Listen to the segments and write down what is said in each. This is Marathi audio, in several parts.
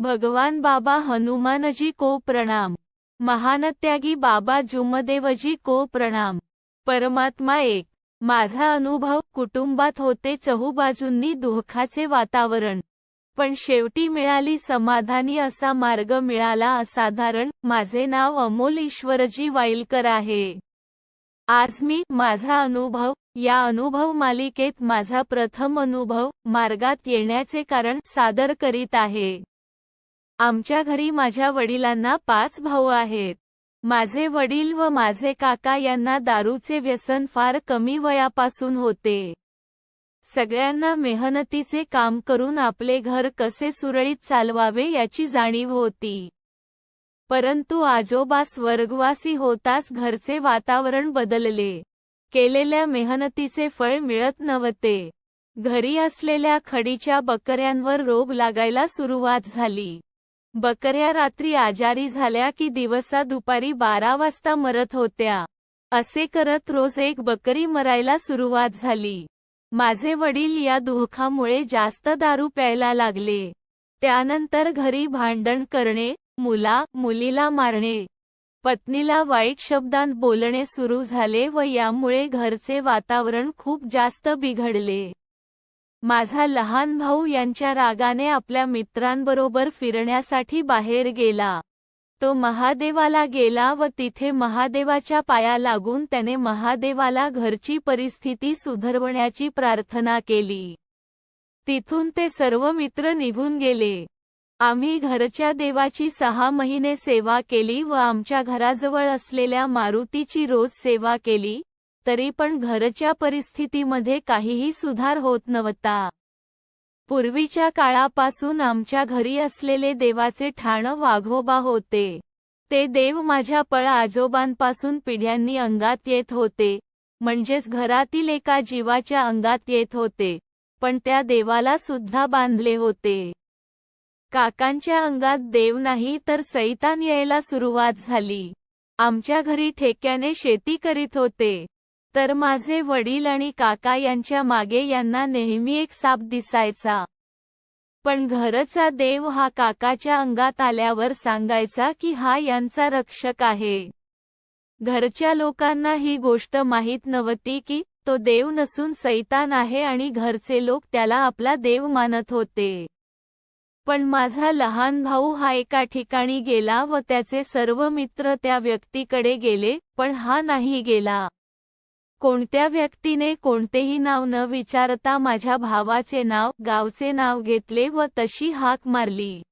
भगवान बाबा हनुमानजी को प्रणाम. महानत्यागी बाबा जुमदेवजी को प्रणाम. परमात्मा एक. माझा अनुभव कुटुंबात होते चहूबाजूंनी दुःखाचे वातावरण. पण शेवटी मिळाली समाधानी असा मार्ग मिळाला असाधारण. माझे नाव अमोल ईश्वरजी वाईलकर आहे. आज मी माझा अनुभव या अनुभव मालिकेत माझा प्रथम अनुभव मार्गात येण्याचे कारण सादर करीत आहे. आमच्या घरी माझ्या वडिलांना पाच भाऊ आहेत. माझे वडील व माझे काका यांना दारूचे व्यसन फार कमी वयापासून होते. सगळ्यांना मेहनतीचे काम करून आपले घर कसे सुरळीत चालवावे याची जाणीव होती. परंतु आजोबा स्वर्गवासी होताच घरचे वातावरण बदलले. केलेल्या मेहनतीचे फळ मिळत नव्हते. घरी असलेल्या खडीच्या बकऱ्यांवर रोग लागायला सुरुवात झाली. बकऱ्या रात्री आजारी झाल्या की दिवसा दुपारी बारा वाजता मरत होत्या. असे करत रोज एक बकरी मरायला सुरुवात झाली. माझे वडील या दुःखामुळे जास्त दारू प्यायला लागले. त्यानंतर घरी भांडण करणे मुला मुलीला मारणे पत्नीला वाईट शब्दांत बोलणे सुरू झाले व यामुळे घरचे वातावरण खूप जास्त बिघडले. माझा लहान भाऊ यांच्या रागाने आपल्या मित्रांबरोबर फिरण्यासाठी बाहेर गेला. तो महादेवाला गेला व तिथे महादेवाच्या पाया लागून त्याने महादेवाला घरची परिस्थिती सुधरवण्याची प्रार्थना केली. तिथून ते सर्व मित्र निघून गेले. आम्ही घरच्या देवाची सहा महिने सेवा केली व आमच्या घराजवळ असलेल्या मारुतीची रोज सेवा केली. तरी पण घरच्या परिस्थितीमध्ये काहीही सुधार होत नव्हता. पूर्वीच्या काळापासून आमच्या घरी असलेले देवाचे ठाणं वाघोबा होते. ते देव माझ्या पळ आजोबांपासून पिढ्यांनी अंगात येत होते. म्हणजेच घरातील एका जीवाच्या अंगात येत होते. पण त्या देवाला सुद्धा बांधले होते. काकांच्या अंगात देव नाही तर सैतान यायला सुरुवात झाली. आमच्या घरी ठेक्याने शेती करीत होते. तर माझे वडील आणि काका यांच्या मागे यांना नेहमी एक साप दिसायचा. पण घरचा देव हा काकाच्या अंगात आल्यावर सांगायचा की हा यांचा रक्षक आहे. घरच्या लोकांना ही गोष्ट माहीत नव्हती की तो देव नसून सैतान आहे आणि घरचे लोक त्याला आपला देव मानत होते. पण माझा लहान भाऊ हा एका ठिकाणी गेला व त्याचे सर्व मित्र त्या व्यक्तीकडे गेले पण हा नाही गेला. कोणत्या व्यक्तीने कोणतेही नाव न विचारता माझ्या भावाचे नाव गावचे नाव घेतले व तशी हाक मारली.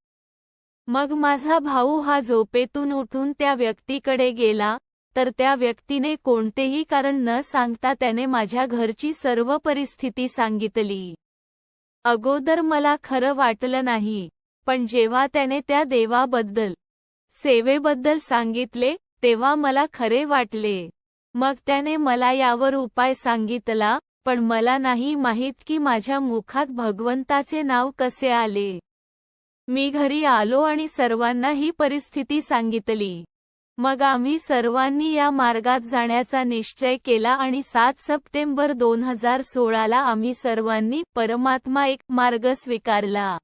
मग माझा भाऊ हा झोपेतून उठून त्या व्यक्तीकडे गेला तर त्या व्यक्तीने कोणतेही कारण न सांगता त्याने माझ्या घरची सर्व परिस्थिती सांगितली. अगोदर मला खरं वाटलं नाही पण जेव्हा त्याने त्या देवाबद्दल सेवेबद्दल सांगितले तेव्हा मला खरे वाटले. मग त्याने मला यावर उपाय सांगितला पण मला नाही माहीत की माझ्या मुखात भगवंताचे नाव कसे आले. मी घरी आलो आणि सर्वांना ही परिस्थिती सांगितली. मग आम्ही सर्वांनी या मार्गात जाण्याचा निश्चय केला आणि सात सप्टेंबर दोन हजार सोळाला आम्ही सर्वांनी परमात्मा एक मार्ग स्वीकारला.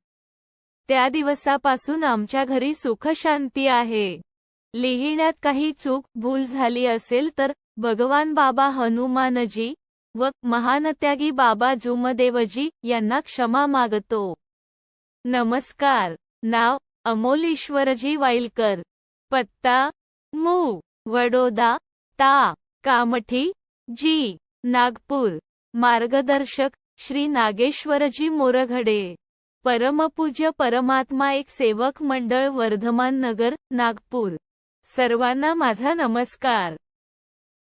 त्या दिवसापासून आमच्या घरी सुखशांती आहे. लिहिण्यात काही चूक भूल झाली असेल तर भगवान बाबा हनुमानजी व महानत्यागी बाबा जुमदेवजी यांना क्षमा मागतो. नमस्कार. नाव अमोल ईश्वरजी वाईलकर. पत्ता मू वडोदा ता कामठी जी नागपूर. मार्गदर्शक श्री नागेश्वरजी मोरघडे. परमपूज्य परमात्मा एक सेवक मंडळ वर्धमान नगर नागपूर. सर्वांना माझा नमस्कार.